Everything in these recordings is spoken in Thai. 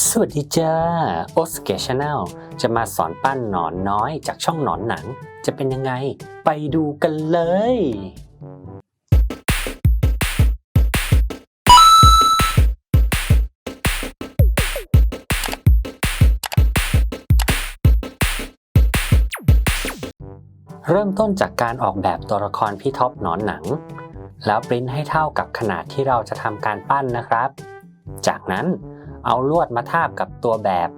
สวัสดีจ้าโอสเกชแนลจะมาสอนปั้นหนอนน้อยจากช่องหนอนหนัง จะเป็นยังไง ไปดูกันเลย เริ่มต้นจากการออกแบบตัวละครพี่ท็อปหนอนหนัง แล้วปริ้นให้เท่ากับขนาดที่เราจะทำการปั้นนะครับ จากนั้น เอาลวดมาทาบกับตัวแบบ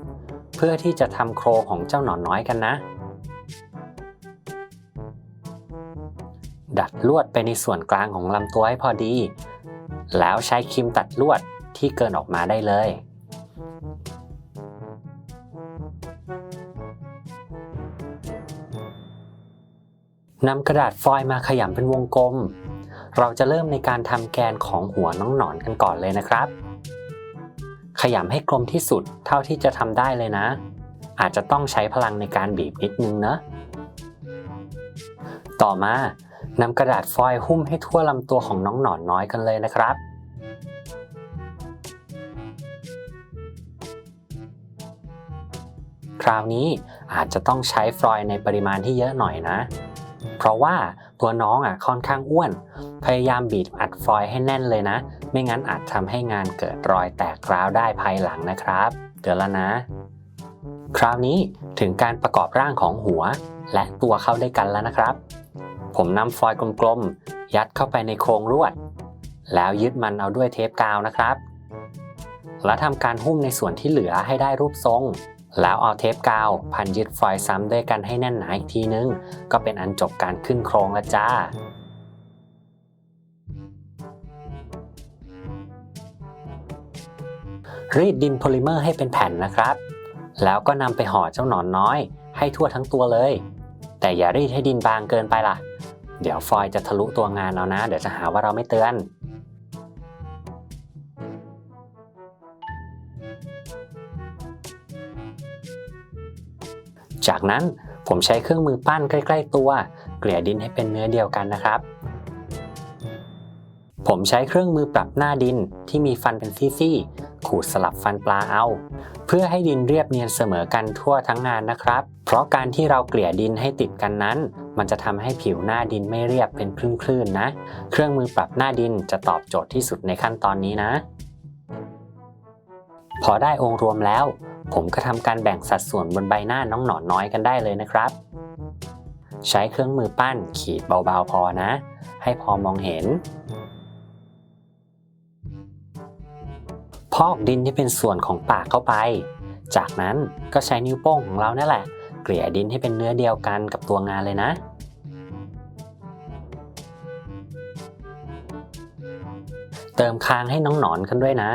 เพื่อที่จะทำโครงของเจ้าหนอนน้อยกันนะ ดัดลวดไปในส่วนกลางของลำตัวให้พอดี แล้วใช้ครีมตัดลวดที่เกินออกมาได้เลยนำกระดาษฟอยล์มาขยำเป็นวงกลม เราจะเริ่มในการทำแกนของหัวน้องหนอนกันก่อนเลยนะครับ ขยำให้กลมที่สุดเท่าที่จะทำได้เลยนะ อาจจะต้องใช้พลังในการบีบนิดนึงนะต่อมานำกระดาษฟอยล์หุ้มให้ทั่วลำตัวของน้องหนอนน้อยกันเลยนะครับ คราวนี้อาจจะต้องใช้ฟอยล์ในปริมาณที่เยอะหน่อยนะ เพราะว่าตัวน้องอะค่อนข้างอ้วน พยายามบีบอัดฟอยล์ให้แน่นเลยนะ ไม่งั้นอาจทำให้งานเกิดรอยแตกร้าวได้ภายหลังนะครับเตือนแล้วนะ คราวนี้ถึงการประกอบร่างของหัว และตัวเข้าด้วยกันแล้วนะครับ ผมนำฟอยล์กลมๆยัดเข้าไปในโครงลวด แล้วยึดมันเอาด้วยเทปกาวนะครับ แล้วทำการหุ้มในส่วนที่เหลือให้ได้รูปทรงแล้วเอาเทปกาวพันยึดฟอยล์ซ้ำด้วยกันให้แน่นหนาอีกทีนึง ก็เป็นอันจบการขึ้นโครงล้วจ้า รีดดินโพลิเมอร์ให้เป็นแผ่นนะครับ แล้วก็นำไปห่อเจ้าหนอนน้อย ให้ทั่วทั้งตัวเลย แต่อย่ารีดให้ดินบางเกินไปล่ะ เดี๋ยวฟอยจะทะลุตัวงานเรานะ เดี๋ยวจะหาว่าเราไม่เตือนจากนั้นผมใช้เครื่องมือปั้นใกล้ ๆ ตัว เกลี่ยดินให้เป็นเนื้อเดียวกันนะครับ ผมใช้เครื่องมือปรับหน้าดินที่มีฟันเป็นซี่ๆ ขูดสลับฟันปลาเอา เพื่อให้ดินเรียบเนียนเสมอกันทั่วทั้งงานนะครับ เพราะการที่เราเกลี่ยดินให้ติดกันนั้น มันจะทำให้ผิวหน้าดินไม่เรียบเป็นคลื่นๆนะ เครื่องมือปรับหน้าดินจะตอบโจทย์ที่สุดในขั้นตอนนี้นะ พอได้องค์รวมแล้ว ผมก็ทำการแบ่งสัดส่วนบนใบหน้าน้องหนอนน้อยกันได้เลยนะครับ ใช้เครื่องมือปั้นขีดเบาๆพอนะ ให้พอมองเห็น พอกดินที่เป็นส่วนของปากเข้าไป จากนั้นก็ใช้นิ้วโป้งของเรานั่นแหละ เกลี่ยดินให้เป็นเนื้อเดียวกันกับตัวงานเลยนะ เติมคางให้น้องหนอนกันด้วยนะ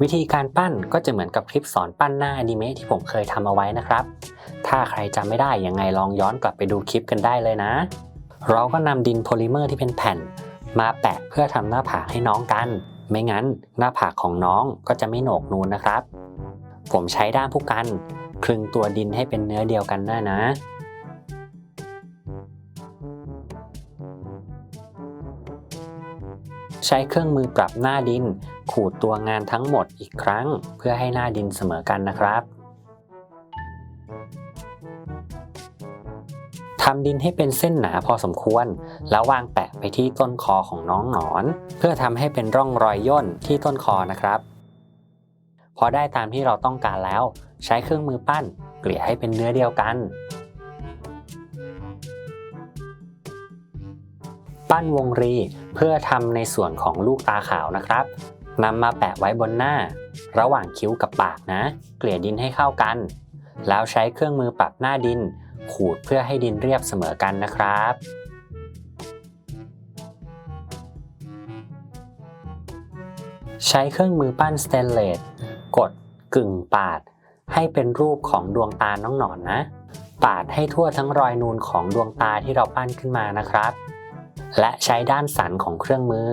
วิธีการปั้นก็จะเหมือนกับคลิปสอนปั้นหน้าอนิเมะที่ผมเคยทำเอาไว้นะครับ ถ้าใครจำไม่ได้ยังไงลองย้อนกลับไปดูคลิปกันได้เลยนะ เราก็นำดินโพลิเมอร์ที่เป็นแผ่น มาแปะเพื่อทำหน้าผากให้น้องกัน ไม่งั้นหน้าผากของน้องก็จะไม่โหนกนูนนะครับ ผมใช้ด้ามผู้กันคลึงตัวดินให้เป็นเนื้อเดียวกันได้นะ ใช้เครื่องมือปรับหน้าดิน ขูดตัวงานทั้งหมดอีกครั้ง เพื่อให้หน้าดินเสมอกันนะครับำดินให้เป็นเส้นหนาพอสมควร แล้ววางแปะไปที่ต้นคอของน้องหนอน เพื่อทำให้เป็นร่องรอยย่นที่ต้นคอนะครับ พอได้ตามที่เราต้องการแล้ว ใช้เครื่องมือปั้น เกลี่ยให้เป็นเนื้อเดียวกัน ปั้นวงรีเพื่อทำในส่วนของลูกตาขาวนะครับนำมาแปะไว้บนหน้า ระหว่างคิ้วกับปากนะ เกลี่ยดินให้เข้ากัน แล้วใช้เครื่องมือปรับหน้าดิน ขูดเพื่อให้ดินเรียบเสมอกันนะครับ ใช้เครื่องมือปั้นสเตนเลสกดกึ่งปาด ให้เป็นรูปของดวงตาน้องหนอนนะ ปาดให้ทั่วทั้งรอยนูนของดวงตาที่เราปั้นขึ้นมานะครับ และใช้ด้านสันของเครื่องมือ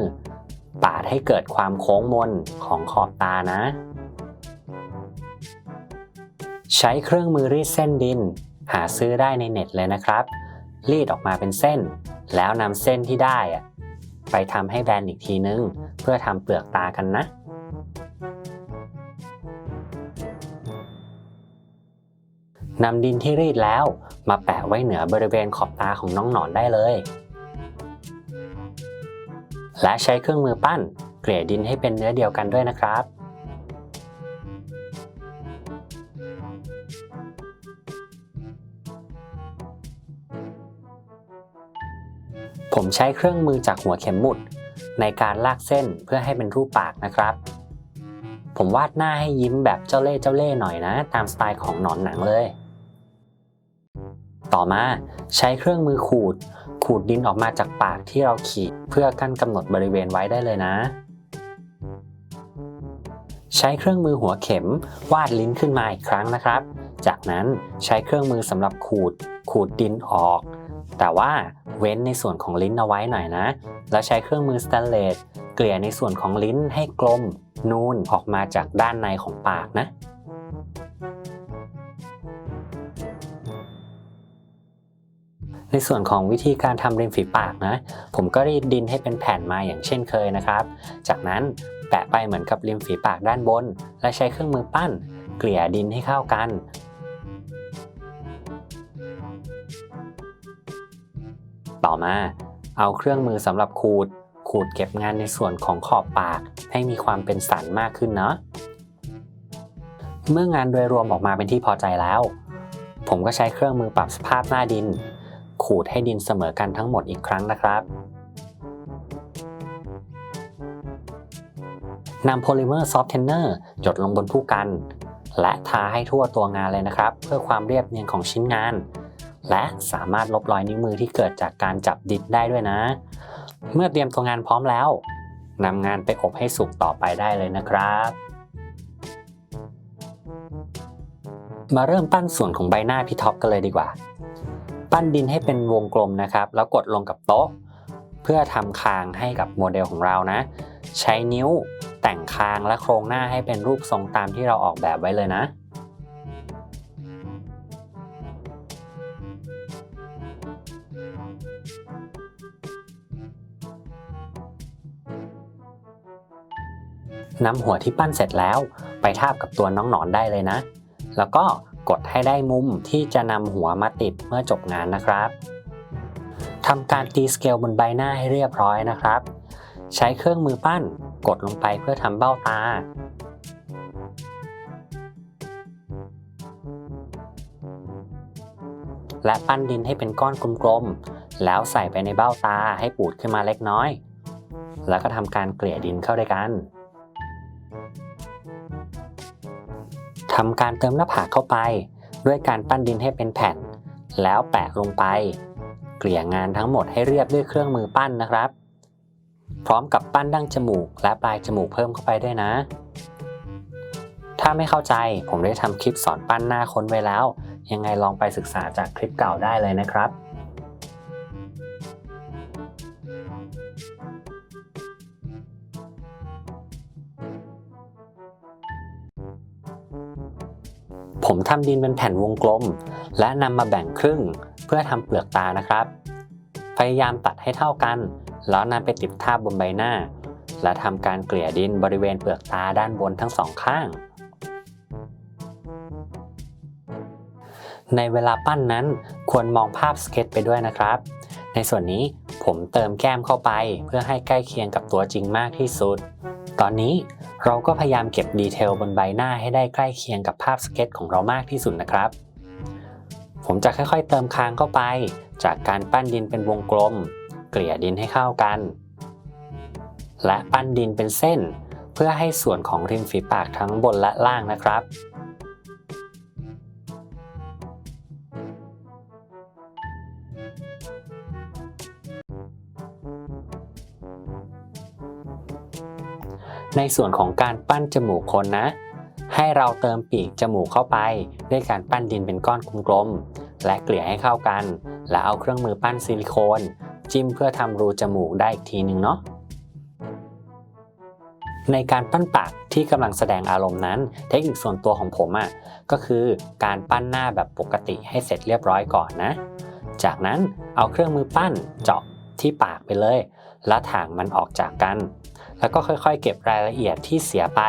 ปาดให้เกิดความโค้งมนของขอบตานะใช้เครื่องมือรีดเส้นดิน หาซื้อได้ในเน็ตเลยนะครับ รีดออกมาเป็นเส้น แล้วนำเส้นที่ได้ไปทำให้แบนอีกทีนึง เพื่อทำเปลือกตากันนะนำดินที่รีดแล้วมาแปะไว้เหนือบริเวณขอบตาของน้องหนอนได้เลย และใช้เครื่องมือปั้น เกลี่ยดินให้เป็นเนื้อเดียวกันด้วยนะครับ ใช้เครื่องมือจากหัวเข็มหมุด ในการลากเส้นเพื่อให้เป็นรูปปากนะครับ ผมวาดหน้าให้ยิ้มแบบเจ้าเล่เจ้าเล่หน่อยนะ ตามสไตล์ของหนอนหนังเลย ต่อมาใช้เครื่องมือขูด ขูดดินออกมาจากปากที่เราขีดเพื่อกั้นกำหนดบริเวณไว้ได้เลยนะใช้เครื่องมือหัวเข็มวาดลิ้นขึ้นมาอีกครั้งนะครับ จากนั้นใช้เครื่องมือสำหรับขูด ขูดดินออก แต่ว่าเว้นในส่วนของลิ้นเอาไว้หน่อยนะ แล้วใช้เครื่องมือสแตนเลสเกลี่ยในส่วนของลิ้นให้กลม นูนออกมาจากด้านในของปากนะ ในส่วนของวิธีการทำริมฝีปากนะ ผมก็รีดดินให้เป็นแผ่นมาอย่างเช่นเคยนะครับ จากนั้นแปะไปเหมือนกับริมฝีปากด้านบน และใช้เครื่องมือปั้น เกลี่ยดินให้เข้ากัน ต่อมา เอาเครื่องมือสำหรับขูด ขูดเก็บงานในส่วนของขอบปาก ให้มีความเป็นสันมากขึ้นเนาะเมื่องานโดยรวมออกมาเป็นที่พอใจแล้ว ผมก็ใช้เครื่องมือปรับสภาพหน้าดิน ขูดให้ดินเสมอกันทั้งหมดอีกครั้งนะครับนำโพลิเมอร์ซอฟต์เทนเนอร์หยดลงบนผู้กัน และทาให้ทั่วตัวงานเลยนะครับ เพื่อความเรียบเนียนของชิ้นงาน และสามารถลบรอยนิ้วมือที่เกิดจากการจับดินได้ด้วยนะ เมื่อเตรียมตัวงานพร้อมแล้วนำงานไปอบให้สุกต่อไปได้เลยนะครับ มาเริ่มปั้นส่วนของใบหน้าพี่ท็อปกันเลยดีกว่า ปั้นดินให้เป็นวงกลมนะครับ แล้วกดลงกับโต๊ะ เพื่อทำคางให้กับโมเดลของเรานะ ใช้นิ้วแต่งคางและโครงหน้าให้เป็นรูปทรงตามที่เราออกแบบไว้เลยนะ นำหัวที่ปั้นเสร็จแล้วไปทาบกับตัวน้องหนอนได้เลยนะ แล้วก็กดให้ได้มุมที่จะนำหัวมาติดเมื่อจบงานนะครับทำการตีสเกลบนใบหน้าให้เรียบร้อยนะครับ ใช้เครื่องมือปั้นกดลงไปเพื่อทำเบ้าตา และปั้นดินให้เป็นก้อนกลมๆ แล้วใส่ไปในเบ้าตาให้ปูดขึ้นมาเล็กน้อย แล้วก็ทำการเกลี่ยดินเข้าด้วยกัน ทำการเติมหน้าผากเข้าไป ด้วยการปั้นดินให้เป็นแผ่น แล้วแปะลงไป เกลี่ยงานทั้งหมดให้เรียบด้วยเครื่องมือปั้นนะครับ พร้อมกับปั้นดั้งจมูก และปลายจมูกเพิ่มเข้าไปด้วยนะ ถ้าไม่เข้าใจผมได้ทำคลิปสอนปั้นหน้าค้นไว้แล้ว ยังไงลองไปศึกษาจากคลิปเก่าได้เลยนะครับ ผมทำดินเป็นแผ่นวงกลม และนำมาแบ่งครึ่งเพื่อทำเปลือกตานะครับ พยายามตัดให้เท่ากัน แล้วนำไปติดทาบบนใบหน้า และทำการเกลี่ยดินบริเวณเปลือกตาด้านบนทั้งสองข้าง ในเวลาปั้นนั้นควรมองภาพสเก็ตไปด้วยนะครับ ในส่วนนี้ผมเติมแก้มเข้าไปเพื่อให้ใกล้เคียงกับตัวจริงมากที่สุด ตอนนี้เราก็พยายามเก็บดีเทลบนใบหน้าให้ได้ใกล้เคียงกับภาพสเก็ตของเรามากที่สุดนะครับ ผมจะค่อยๆเติมคางเข้าไป จากการปั้นดินเป็นวงกลม เกลี่ยดินให้เข้ากัน และปั้นดินเป็นเส้น เพื่อให้ส่วนของริมฝีปากทั้งบนและล่างนะครับ ในส่วนของการปั้นจมูกคนนะ ให้เราเติมปีกจมูกเข้าไป ด้วยการปั้นดินเป็นก้อนกลมๆและเกลี่ยให้เข้ากัน แล้วเอาเครื่องมือปั้นซิลิโคน จิ้มเพื่อทำรูจมูกได้อีกทีหนึ่งเนาะในการปั้นปากที่กำลังแสดงอารมณ์นั้น เทคนิคส่วนตัวของผมอะ่ะก็คือการปั้นหน้าแบบปกติให้เสร็จเรียบร้อยก่อนนะ จากนั้นเอาเครื่องมือปั้นเจาะที่ปากไปเลย และถางมันออกจากกัน แล้วก็ค่อยๆ เก็บรายละเอียดที่เสียไป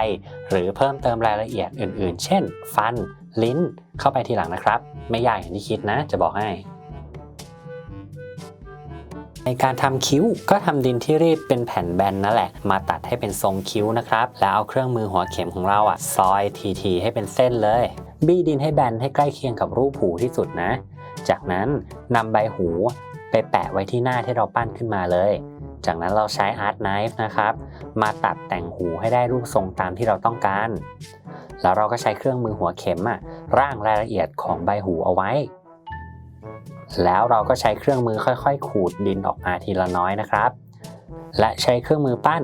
หรือเพิ่มเติมรายละเอียดอื่นๆ เช่น ฟัน ลิ้น เข้าไปทีหลังนะครับ ไม่ยากอย่างที่คิดนะ จะบอกให้ในการทำคิ้วก็ทำดินที่รีบเป็นแผ่นแบนนั่นแหละ มาตัดให้เป็นทรงคิ้วนะครับ แล้วเอาเครื่องมือหัวเข็มของเราอะซอยทีๆให้เป็นเส้นเลย บี้ดินให้แบนให้ใกล้เคียงกับรูปหูที่สุดนะ จากนั้นนำใบหูไปแปะไว้ที่หน้าที่เราปั้นขึ้นมาเลย จากนั้นเราใช้อาร์ตไนฟ์นะครับ มาตัดแต่งหูให้ได้รูปทรงตามที่เราต้องการ แล้วเราก็ใช้เครื่องมือหัวเข็มอะร่างรายละเอียดของใบหูเอาไว้ แล้วเราก็ใช้เครื่องมือค่อยๆ ขูดดินออกมาทีละน้อยนะครับ และใช้เครื่องมือปั้น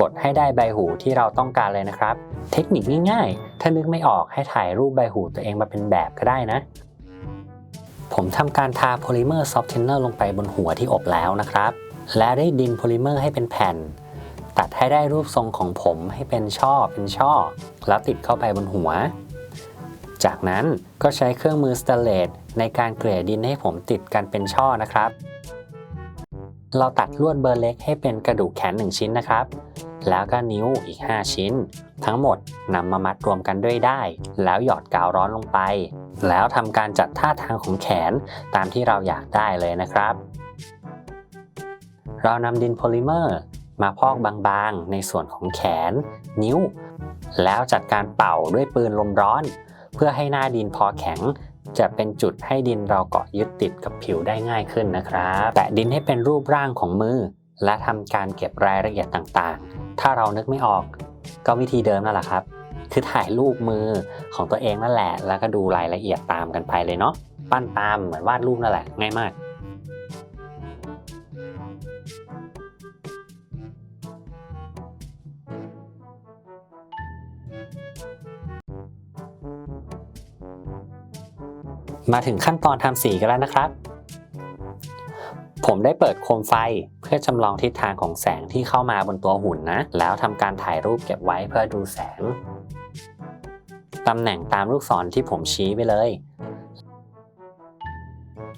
กดให้ได้ใบหูที่เราต้องการเลยนะครับ เทคนิคง่ายๆ ถ้านึกไม่ออกให้ถ่ายรูปใบหูตัวเองมาเป็นแบบก็ได้นะ ผมทำการทาโพลิเมอร์ซอฟต์เทนเนอร์ลงไปบนหัวที่อบแล้วนะครับ และได้ดินโพลิเมอร์ให้เป็นแผ่น ตัดให้ได้รูปทรงของผมให้เป็นช่อเป็นช่อ แล้วติดเข้าไปบนหัว จากนั้นก็ใช้เครื่องมือสเตเลสในการเกลี่ยดินให้ผมติดกันเป็นช่อนะครับ เราตัดลวดเบอร์เล็กให้เป็นกระดูกแขน 1 ชิ้นนะครับ แล้วก็นิ้วอีก 5 ชิ้น ทั้งหมดนำมามัดรวมกันด้วยได้ แล้วหยอดกาวร้อนลงไป แล้วทำการจัดท่าทางของแขนตามที่เราอยากได้เลยนะครับ เรานำดินโพลิเมอร์ มาพอกบางๆ ในส่วนของแขน นิ้ว แล้วจัดการเป่าด้วยปืนลมร้อน เพื่อให้หน้าดินพอแข็ง จะเป็นจุดให้ดินเราเกาะยึดติดกับผิวได้ง่ายขึ้นนะครับ แตะดินให้เป็นรูปร่างของมือ และทำการเก็บรายละเอียดต่างๆ ถ้าเรานึกไม่ออก ก็วิธีเดิมนั่นแหละครับคือถ่ายรูปมือของตัวเองนั่นแหละ แล้วก็ดูรายละเอียดตามกันไปเลยเนาะ ปั้นตามเหมือนวาดรูปนั่นแหละ ง่ายมาก มาถึงขั้นตอนทำสีกันแล้วนะครับ ผมได้เปิดโคมไฟเพื่อจำลองทิศทางของแสงที่เข้ามาบนตัวหุ่นนะ แล้วทำการถ่ายรูปเก็บไว้เพื่อดูแสง ตำแหน่งตามลูกศรที่ผมชี้ไปเลย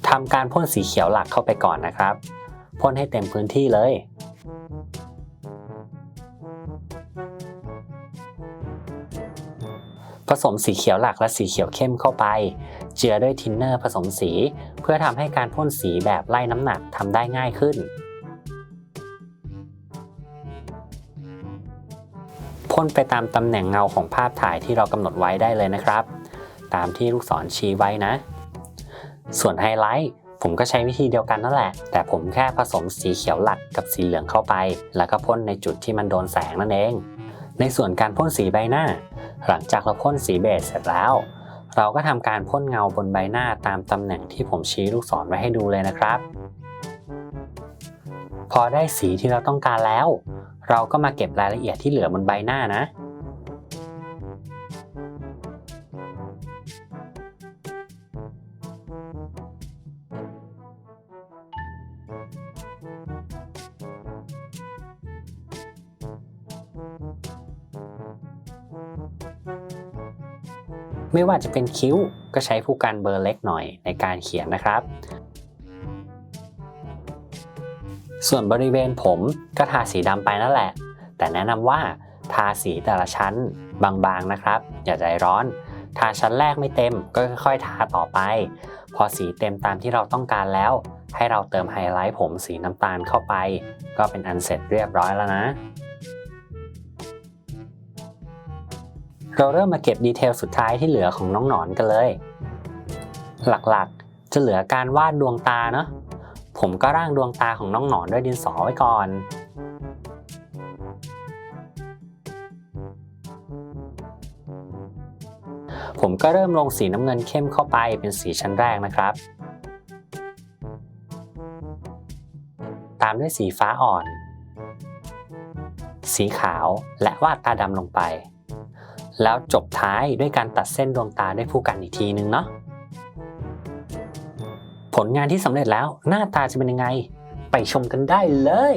ทำการพ่นสีเขียวหลักเข้าไปก่อนนะครับพ่นให้เต็มพื้นที่เลย ผสมสีเขียวหลักและสีเขียวเข้มเข้าไป เจือด้วยทินเนอร์ผสมสี เพื่อทำให้การพ่นสีแบบไล่น้ำหนักทำได้ง่ายขึ้นพ่นไปตามตำแหน่งเงาของภาพถ่ายที่เรากำหนดไว้ได้เลยนะครับ ตามที่ลูกศรชี้ไว้นะ ส่วนไฮไลท์ผมก็ใช้วิธีเดียวกันนั่นแหละ แต่ผมแค่ผสมสีเขียวหลักกับสีเหลืองเข้าไป แล้วก็พ่นในจุดที่มันโดนแสงนั่นเอง ในส่วนการพ่นสีใบหน้า หลังจากเราพ่นสีเบสเสร็จแล้ว เราก็ทำการพ่นเงาบนใบหน้าตามตำแหน่งที่ผมชี้ลูกศรไว้ให้ดูเลยนะครับ พอได้สีที่เราต้องการแล้ว เราก็มาเก็บรายละเอียดที่เหลือบนใบหน้านะ ไม่ว่าจะเป็นคิ้วก็ใช้ผู้กันเบอร์เล็กหน่อยในการเขียนนะครับ ส่วนบริเวณผมก็ทาสีดำไปนั่นแหละ แต่แนะนำว่าทาสีแต่ละชั้นบางๆนะครับ อย่าใจร้อน ทาชั้นแรกไม่เต็มก็ค่อยๆทาต่อไป พอสีเต็มตามที่เราต้องการแล้ว ให้เราเติมไฮไลท์ผมสีน้ำตาลเข้าไป ก็เป็นอันเสร็จเรียบร้อยแล้วนะ เราเริ่มมาเก็บดีเทลสุดท้ายที่เหลือของน้องหนอนกันเลย หลักๆจะเหลือการวาดดวงตาเนาะผมก็ร่างดวงตาของน้องหนอนด้วยดินสอไว้ก่อน ผมก็เริ่มลงสีน้ำเงินเข้มเข้าไปเป็นสีชั้นแรกนะครับ ตามด้วยสีฟ้าอ่อน สีขาวและวาดตาดำลงไป แล้วจบท้ายด้วยการตัดเส้นดวงตาด้วยผู้กันอีกทีนึงเนาะผลงานที่สำเร็จแล้วหน้าตาจะเป็นยังไง ไปชมกันได้เลย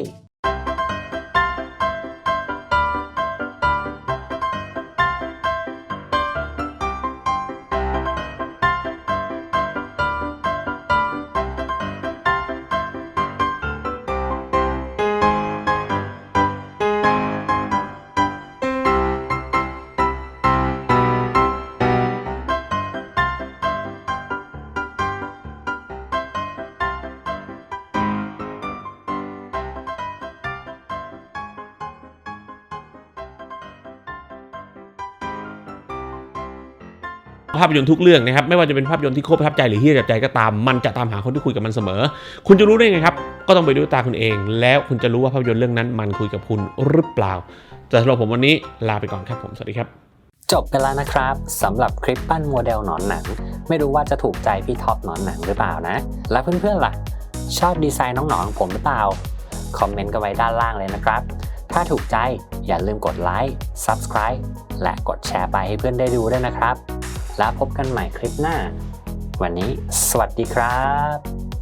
ภาพยนตร์ทุกเรื่องนะครับไม่ว่าจะเป็นภาพยนตร์ที่โคตรประทับใจหรือที่ประทับใจก็ตามมันจะตามหาคนที่คุยกับมันเสมอ คุณจะรู้ได้ไงครับ ก็ต้องไปดูด้วยตาคุณเอง แล้วคุณจะรู้ว่าภาพยนตร์เรื่องนั้น มันคุยกับคุณหรือเปล่าแต่สำหรับผมวันนี้ลาไปก่อนครับผมสวัสดีครับจบไปแล้วนะครับสำหรับคลิปปั้นโมเดลหนอนหนัง ไม่รู้ว่าจะถูกใจพี่ท็อปหนอนหนังหรือเปล่านะ แล้วเพื่อนๆล่ะ ชอบดีไซน์น้องหนอนของผมหรือเปล่า คอมเมนต์กันไว้ด้านล่างเลยนะครับ ถ้าถูกใจอย่าลืมกดไลค์ Subscribe และกดแชร์ไปให้เพื่อนได้ดูด้วยนะครับ แล้วพบกันใหม่คลิปหน้า วันนี้สวัสดีครับ